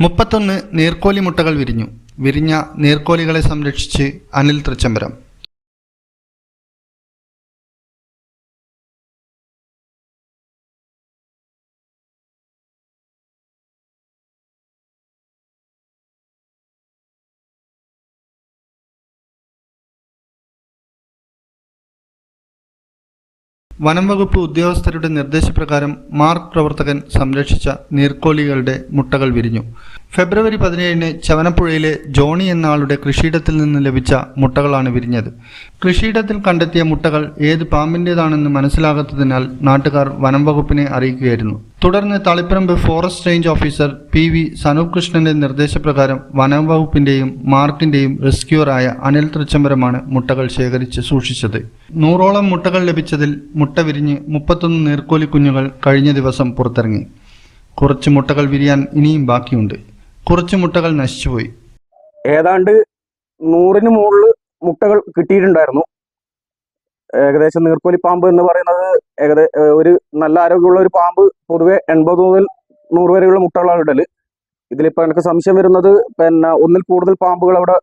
മുപ്പത്തൊന്ന് നീർക്കോലി മുട്ടകൾ വിരിഞ്ഞു. വിരിഞ്ഞ നീർക്കോലികളെ സംരക്ഷിച്ച് അനിൽ തൃച്ചംബരം. വനം വകുപ്പ് ഉദ്യോഗസ്ഥരുടെ നിർദ്ദേശപ്രകാരം മാർക്ക് പ്രവർത്തകൻ സംരക്ഷിച്ച നീർക്കോലികളുടെ മുട്ടകൾ വിരിഞ്ഞു. ഫെബ്രുവരി പതിനേഴിന് ചവനപ്പുഴയിലെ ജോണി എന്ന ആളുടെ കൃഷിയിടത്തിൽ നിന്ന് ലഭിച്ച മുട്ടകളാണ് വിരിഞ്ഞത്. കൃഷിയിടത്തിൽ കണ്ടെത്തിയ മുട്ടകൾ ഏത് പാമ്പിന്റേതാണെന്ന് മനസ്സിലാകാത്തതിനാൽ നാട്ടുകാർ വനം വകുപ്പിനെ അറിയിക്കുകയായിരുന്നു. തുടർന്ന് Taliparamba forest range officer P V Sanoop കൃഷ്ണന്റെ നിർദ്ദേശപ്രകാരം വനം വകുപ്പിന്റെയും മാർക്കിന്റെയും റെസ്ക്യൂറായ അനിൽ തൃച്ചംബരമാണ് മുട്ടകൾ ശേഖരിച്ച് സൂക്ഷിച്ചത്. നൂറോളം മുട്ടകൾ ലഭിച്ചതിൽ മുട്ട വിരിഞ്ഞ് മുപ്പത്തൊന്ന് നീർക്കോലി കുഞ്ഞുങ്ങൾ കഴിഞ്ഞ ദിവസം പുറത്തിറങ്ങി. കുറച്ച് മുട്ടകൾ വിരിയാൻ ഇനിയും ബാക്കിയുണ്ട്. കുറച്ച് മുട്ടകൾ നശിച്ചുപോയി ഏതാണ്ട് നൂറിന് മുകളിൽ മുട്ടകൾ കിട്ടിയിട്ടുണ്ടായിരുന്നു. ഏകദേശം നീർക്കോലി പാമ്പ് എന്ന് പറയുന്നത് ഏകദേശം ഒരു നല്ല ആരോഗ്യമുള്ള ഒരു പാമ്പ് പൊതുവെ എൺപത് മുതൽ നൂറ് വരെയുള്ള മുട്ടകളാണ് ഇടൽ. ഇതിലിപ്പോ എനിക്ക് സംശയം വരുന്നത് പിന്നെ ഒന്നിൽ കൂടുതൽ പാമ്പുകൾ അവിടെ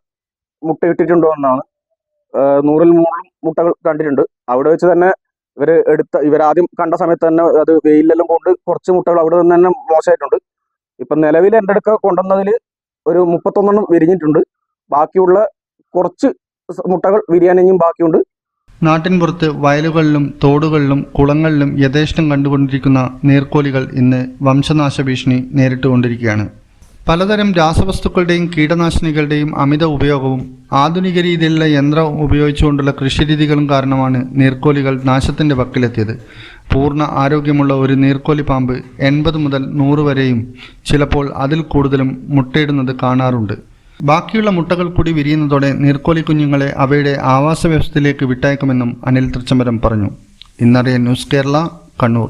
മുട്ട ഇട്ടിട്ടുണ്ടോ എന്നാണ്. നൂറിൽ മുകളിൽ മുട്ടകൾ കണ്ടിട്ടുണ്ട്. അവിടെ വെച്ച് തന്നെ ഇവർ എടുത്ത ഇവരാദ്യം കണ്ട സമയത്ത് തന്നെ അത് വെയിലെല്ലാം കൊണ്ട് കുറച്ച് മുട്ടകൾ അവിടെ നിന്ന് തന്നെ മോശമായിട്ടുണ്ട്. ഇപ്പൊ നിലവിൽ എന്റെ അടുക്ക കൊണ്ടുവന്നതിൽ ഒരു മുപ്പത്തൊന്നെണ്ണം വിരിഞ്ഞിട്ടുണ്ട്. ബാക്കിയുള്ള കുറച്ച് മുട്ടകൾ വിരിയാനും ബാക്കിയുണ്ട്. നാട്ടിൻപുറത്ത് വയലുകളിലും തോടുകളിലും കുളങ്ങളിലും യഥേഷ്ടം കണ്ടുകൊണ്ടിരിക്കുന്ന നീർക്കോലികൾ ഇന്ന് വംശനാശ ഭീഷണി നേരിട്ടുകൊണ്ടിരിക്കുകയാണ് പലതരം രാസവസ്തുക്കളുടെയും കീടനാശിനികളുടെയും അമിത ഉപയോഗവും ആധുനിക രീതിയിലുള്ള യന്ത്രം ഉപയോഗിച്ചുകൊണ്ടുള്ള കൃഷിരീതികളും കാരണമാണ് നീർക്കോലികൾ നാശത്തിന്റെ വക്കിലെത്തിയത്. പൂർണ ആരോഗ്യമുള്ള ഒരു നീർക്കോലി പാമ്പ് എൺപത് മുതൽ നൂറ് വരെയും ചിലപ്പോൾ അതിൽ കൂടുതലും മുട്ടയിടുന്നത് കാണാറുണ്ട്. ബാക്കിയുള്ള മുട്ടകൾ കൂടി വിരിയുന്നതോടെ നീർക്കോലി കുഞ്ഞുങ്ങളെ അവയുടെ ആവാസ വ്യവസ്ഥയിലേക്ക് വിട്ടയക്കുമെന്നും അനിൽ തൃച്ചംബരം പറഞ്ഞു. ഇന്നറിയ news Kerala Kannur.